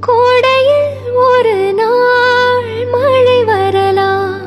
கோடையில் ஒரு நாள் மழை வரலாம்.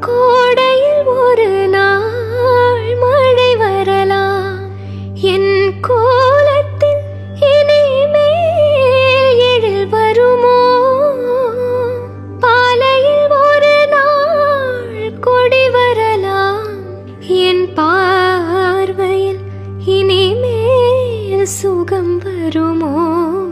கோடையில் ஒரு நாள் மழை வரலாம். என் கோலத்தில் இனிமேல் எழில் வருமோ? பாலையில் ஒரு நாள் கொடி வரலாம். என் பார்வையில் இனிமேல் சுகம் வருமோ?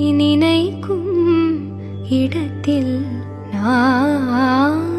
நினைக்கும் இடத்தில் நான்.